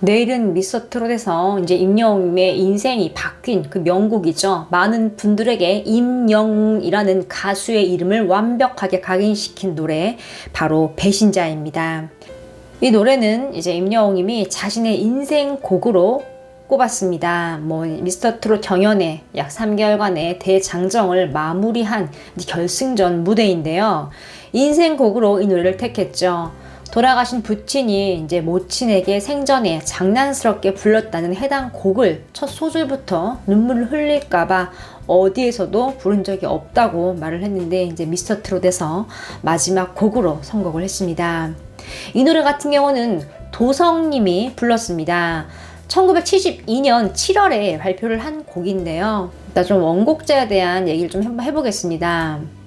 내일은 미스터 트롯에서 이제 임영웅의 인생이 바뀐 그 명곡이죠. 많은 분들에게 임영웅이라는 가수의 이름을 완벽하게 각인시킨 노래 바로 배신자입니다. 이 노래는 이제 임영웅님이 자신의 인생 곡으로 꼽았습니다. 뭐 미스터 트롯 경연의 약 3개월간의 대장정을 마무리한 결승전 무대인데요. 인생 곡으로 이 노래를 택했죠. 돌아가신 부친이 이제 모친에게 생전에 장난스럽게 불렀다는 해당 곡을 첫 소절부터 눈물을 흘릴까봐 어디에서도 부른 적이 없다고 말을 했는데 이제 미스터 트롯에서 마지막 곡으로 선곡을 했습니다. 이 노래 같은 경우는 도성님이 불렀습니다. 1972년 7월에 발표를 한 곡인데요. 일단 좀 원곡자에 대한 얘기를 좀 해보겠습니다.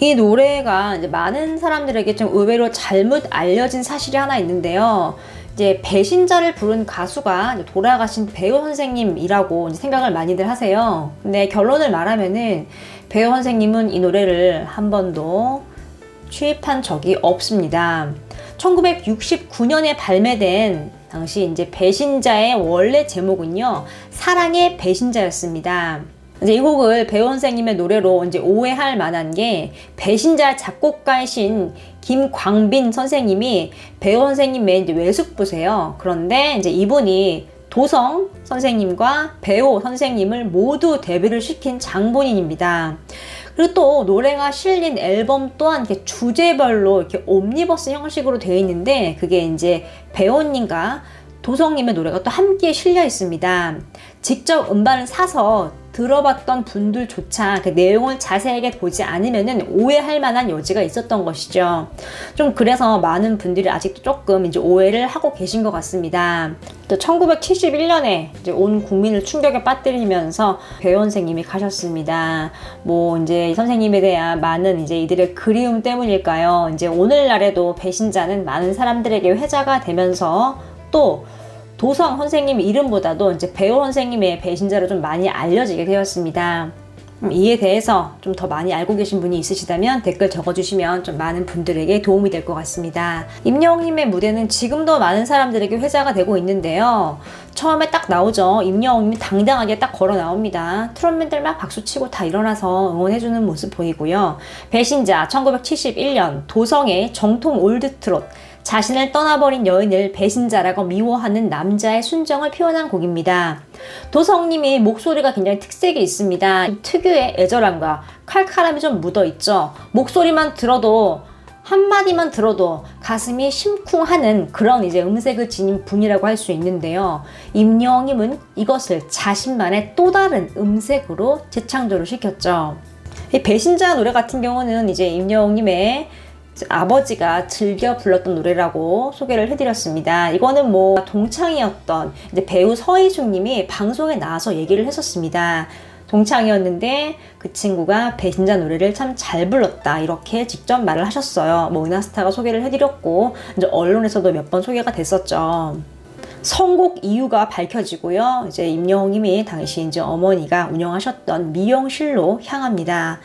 이 노래가 이제 많은 사람들에게 좀 의외로 잘못 알려진 사실이 하나 있는데요. 이제 배신자를 부른 가수가 돌아가신 배우 선생님이라고 생각을 많이들 하세요. 근데 결론을 말하면은 배우 선생님은 이 노래를 한 번도 취입한 적이 없습니다. 1969년에 발매된 당시 이제 배신자의 원래 제목은요, 사랑의 배신자였습니다. 이제 이 곡을 배우 선생님의 노래로 이제 오해할 만한 게 배신자 작곡가이신 김광빈 선생님이 배우 선생님의 이제 외숙부세요. 그런데 이제 이분이 도성 선생님과 배우 선생님을 모두 데뷔를 시킨 장본인입니다. 그리고 또 노래가 실린 앨범 또한 이렇게 주제별로 이렇게 옴니버스 형식으로 되어 있는데 그게 이제 배우님과 도성님의 노래가 또 함께 실려 있습니다. 직접 음반을 사서 들어봤던 분들조차 그 내용을 자세하게 보지 않으면 오해할 만한 여지가 있었던 것이죠. 좀 그래서 많은 분들이 아직도 조금 이제 오해를 하고 계신 것 같습니다. 또 1971년에 이제 온 국민을 충격에 빠뜨리면서 배우 선생님이 가셨습니다. 뭐 이제 선생님에 대한 많은 이제 이들의 그리움 때문일까요? 이제 오늘날에도 배신자는 많은 사람들에게 회자가 되면서 또 도성 선생님 이름보다도 이제 배우 선생님의 배신자로 좀 많이 알려지게 되었습니다. 음, 이에 대해서 좀 더 많이 알고 계신 분이 있으시다면 댓글 적어주시면 좀 많은 분들에게 도움이 될 것 같습니다. 임영웅님의 무대는 지금도 많은 사람들에게 회자가 되고 있는데요. 처음에 딱 나오죠. 임영웅님이 당당하게 딱 걸어 나옵니다. 트롯맨들 막 박수치고 다 일어나서 응원해주는 모습 보이고요. 배신자 1971년 도성의 정통 올드 트롯 자신을 떠나버린 여인을 배신자라고 미워하는 남자의 순정을 표현한 곡입니다. 도성님이 목소리가 굉장히 특색이 있습니다. 특유의 애절함과 칼칼함이 좀 묻어 있죠. 목소리만 들어도 한마디만 들어도 가슴이 심쿵하는 그런 이제 음색을 지닌 분이라고 할 수 있는데요. 임영임은 이것을 자신만의 또 다른 음색으로 재창조를 시켰죠. 이 배신자 노래 같은 경우는 이제 임영웅님의 아버지가 즐겨 불렀던 노래라고 소개를 해드렸습니다. 이거는 뭐 동창이었던 배우 서희숙 님이 방송에 나와서 얘기를 했었습니다. 동창이었는데 그 친구가 배신자 노래를 참 잘 불렀다 이렇게 직접 말을 하셨어요. 뭐 은하스타가 소개를 해드렸고 이제 언론에서도 몇 번 소개가 됐었죠. 선곡 이유가 밝혀지고요. 이제 임영웅님이 당시 이제 어머니가 운영하셨던 미용실로 향합니다.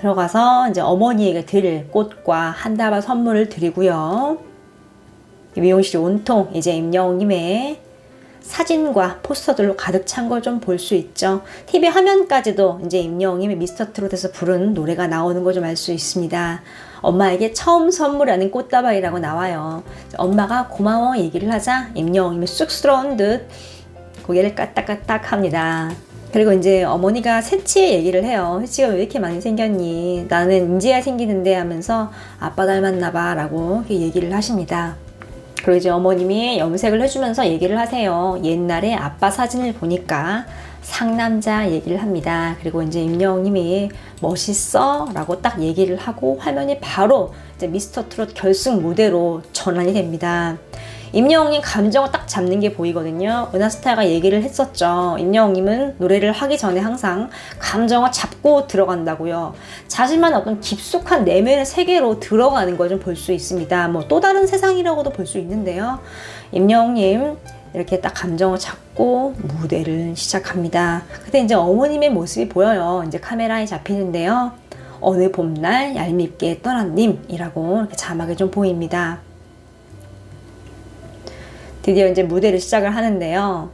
들어가서 이제 어머니에게 드릴 꽃과 한 다발 선물을 드리고요. 미용실이 온통 이제 임영웅님의 사진과 포스터들로 가득 찬 걸 좀 볼 수 있죠. TV 화면까지도 이제 임영웅님의 미스터 트롯에서 부른 노래가 나오는 걸 좀 알 수 있습니다. 엄마에게 처음 선물하는 꽃다발이라고 나와요. 엄마가 고마워 얘기를 하자 임영웅님이 쑥스러운 듯 고개를 까딱까딱 합니다. 그리고 이제 어머니가 새치의 얘기를 해요. 새치가 왜 이렇게 많이 생겼니? 나는 인지야 생기는데 하면서 아빠 닮았나 봐 라고 얘기를 하십니다. 그리고 이제 어머님이 염색을 해주면서 얘기를 하세요. 옛날에 아빠 사진을 보니까 상남자 얘기를 합니다. 그리고 이제 임영웅님이 멋있어? 라고 딱 얘기를 하고 화면이 바로 이제 미스터 트롯 결승 무대로 전환이 됩니다. 임영웅님 감정을 딱 잡는 게 보이거든요. 은하스타가 얘기를 했었죠. 임영웅님은 노래를 하기 전에 항상 감정을 잡고 들어간다고요. 자신만 어떤 깊숙한 내면의 세계로 들어가는 걸 좀 볼 수 있습니다. 뭐 또 다른 세상이라고도 볼 수 있는데요. 임영웅님 이렇게 딱 감정을 잡고 무대를 시작합니다. 그때 이제 어머님의 모습이 보여요. 이제 카메라에 잡히는데요. 어느 봄날 얄밉게 떠난 님이라고 이렇게 자막에 좀 보입니다. 드디어 이제 무대를 시작을 하는데요.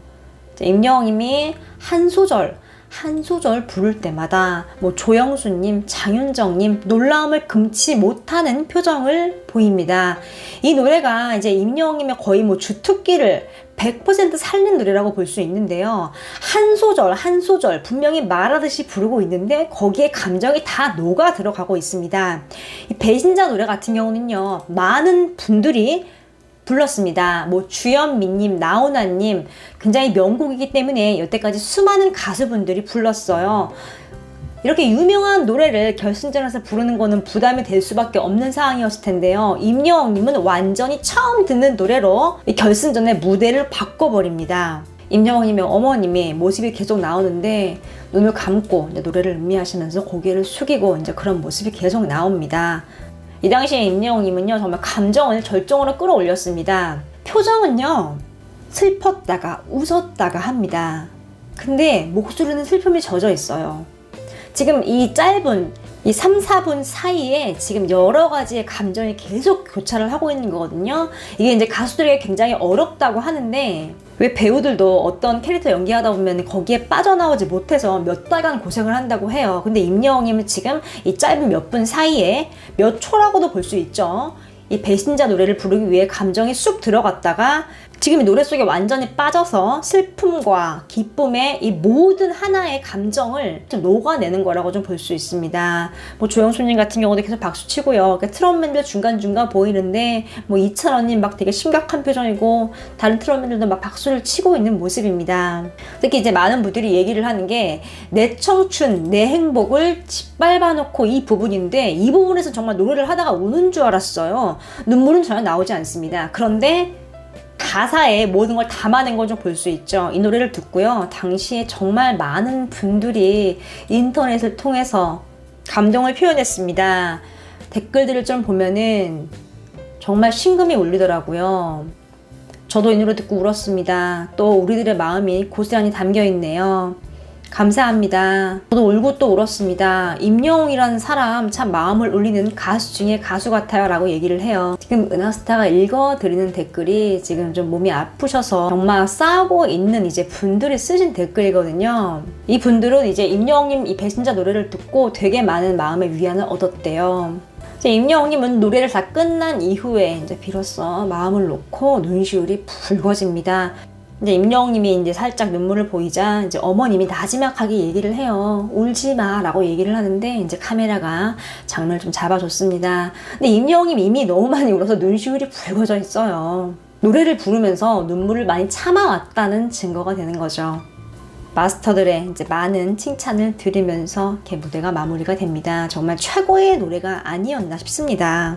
임영웅님이 한 소절 한 소절 부를 때마다 뭐 조영수님, 장윤정님 놀라움을 금치 못하는 표정을 보입니다. 이 노래가 이제 임영웅님의 거의 뭐 주특기를 100% 살린 노래라고 볼 수 있는데요. 한 소절, 한 소절 분명히 말하듯이 부르고 있는데 거기에 감정이 다 녹아 들어가고 있습니다. 이 배신자 노래 같은 경우는요. 많은 분들이 불렀습니다. 뭐 주현미님, 나훈아님 굉장히 명곡이기 때문에 여태까지 수많은 가수분들이 불렀어요. 이렇게 유명한 노래를 결승전에서 부르는 거는 부담이 될 수밖에 없는 상황이었을 텐데요. 임영웅님은 완전히 처음 듣는 노래로 결승전의 무대를 바꿔버립니다. 임영웅님의 어머님의 모습이 계속 나오는데 눈을 감고 노래를 음미하시면서 고개를 숙이고 이제 그런 모습이 계속 나옵니다. 이 당시에 임영웅님은요 정말 감정을 절정으로 끌어올렸습니다. 표정은요 슬펐다가 웃었다가 합니다. 근데 목소리는 슬픔이 젖어 있어요. 지금 이 짧은 이 3, 4분 사이에 지금 여러 가지의 감정이 계속 교차를 하고 있는 거거든요. 이게 이제 가수들에게 굉장히 어렵다고 하는데 왜 배우들도 어떤 캐릭터 연기하다 보면 거기에 빠져나오지 못해서 몇 달간 고생을 한다고 해요. 근데 임영웅님은 지금 이 짧은 몇 분 사이에 몇 초라고도 볼 수 있죠. 이 배신자 노래를 부르기 위해 감정이 쑥 들어갔다가 지금 이 노래 속에 완전히 빠져서 슬픔과 기쁨의 이 모든 하나의 감정을 좀 녹아내는 거라고 좀 볼 수 있습니다. 뭐 조영수님 같은 경우도 계속 박수 치고요. 그러니까 트롯맨들 중간중간 보이는데 뭐 이찬원님 막 되게 심각한 표정이고 다른 트롯맨들도 막 박수를 치고 있는 모습입니다. 특히 이제 많은 분들이 얘기를 하는 게 내 청춘, 내 행복을 짓밟아 놓고 이 부분인데 이 부분에서 정말 노래를 하다가 우는 줄 알았어요. 눈물은 전혀 나오지 않습니다. 그런데 가사에 모든 걸 담아낸 걸 좀 볼 수 있죠. 이 노래를 듣고요. 당시에 정말 많은 분들이 인터넷을 통해서 감동을 표현했습니다. 댓글들을 좀 보면은 정말 심금이 울리더라고요. 저도 이 노래 듣고 울었습니다. 또 우리들의 마음이 고스란히 담겨 있네요. 감사합니다. 저도 울고 또 울었습니다. 임영웅이라는 사람 참 마음을 울리는 가수 중에 가수 같아요 라고 얘기를 해요. 지금 은하스타가 읽어드리는 댓글이 지금 좀 몸이 아프셔서 정말 싸우고 있는 이제 분들이 쓰신 댓글이거든요. 이 분들은 이제 임영웅님 이 배신자 노래를 듣고 되게 많은 마음의 위안을 얻었대요. 임영웅님은 노래를 다 끝난 이후에 이제 비로소 마음을 놓고 눈시울이 붉어집니다. 이제 임영웅님이 이제 살짝 눈물을 보이자 이제 어머님이 나지막하게 얘기를 해요. 울지 마라고 얘기를 하는데 이제 카메라가 장면을 좀 잡아줬습니다. 근데 임영웅님 이미 너무 많이 울어서 눈시울이 붉어져 있어요. 노래를 부르면서 눈물을 많이 참아왔다는 증거가 되는 거죠. 마스터들의 이제 많은 칭찬을 들으면서 이렇게 무대가 마무리가 됩니다. 정말 최고의 노래가 아니었나 싶습니다.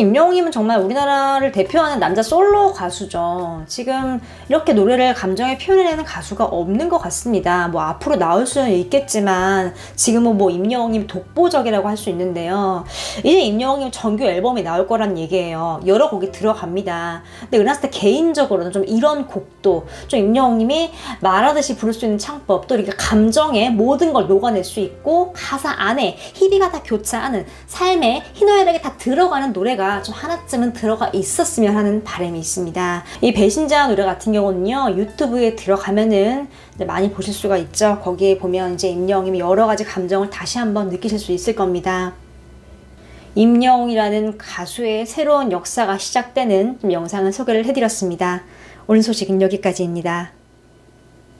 임영웅님은 정말 우리나라를 대표하는 남자 솔로 가수죠. 지금 이렇게 노래를 감정에 표현해내는 가수가 없는 것 같습니다. 뭐 앞으로 나올 수는 있겠지만 지금은 뭐 임영웅님 독보적이라고 할 수 있는데요. 이제 임영웅님 정규 앨범이 나올 거란 얘기예요. 여러 곡이 들어갑니다. 근데 은하스타 개인적으로는 좀 이런 곡도 좀 임영웅님이 말하듯이 부를 수 있는 창법 또 이렇게 감정에 모든 걸 녹아낼 수 있고 가사 안에 희비가 다 교차하는 삶의 희노애락이 다 들어가는 노래가 노래가 좀 하나쯤은 들어가 있었으면 하는 바람이 있습니다. 이 배신자 노래 같은 경우는요, 유튜브에 들어가면은 많이 보실 수가 있죠. 거기에 보면 이제 임영웅이 여러 가지 감정을 다시 한번 느끼실 수 있을 겁니다. 임영웅이라는 가수의 새로운 역사가 시작되는 영상을 소개를 해드렸습니다. 오늘 소식은 여기까지입니다.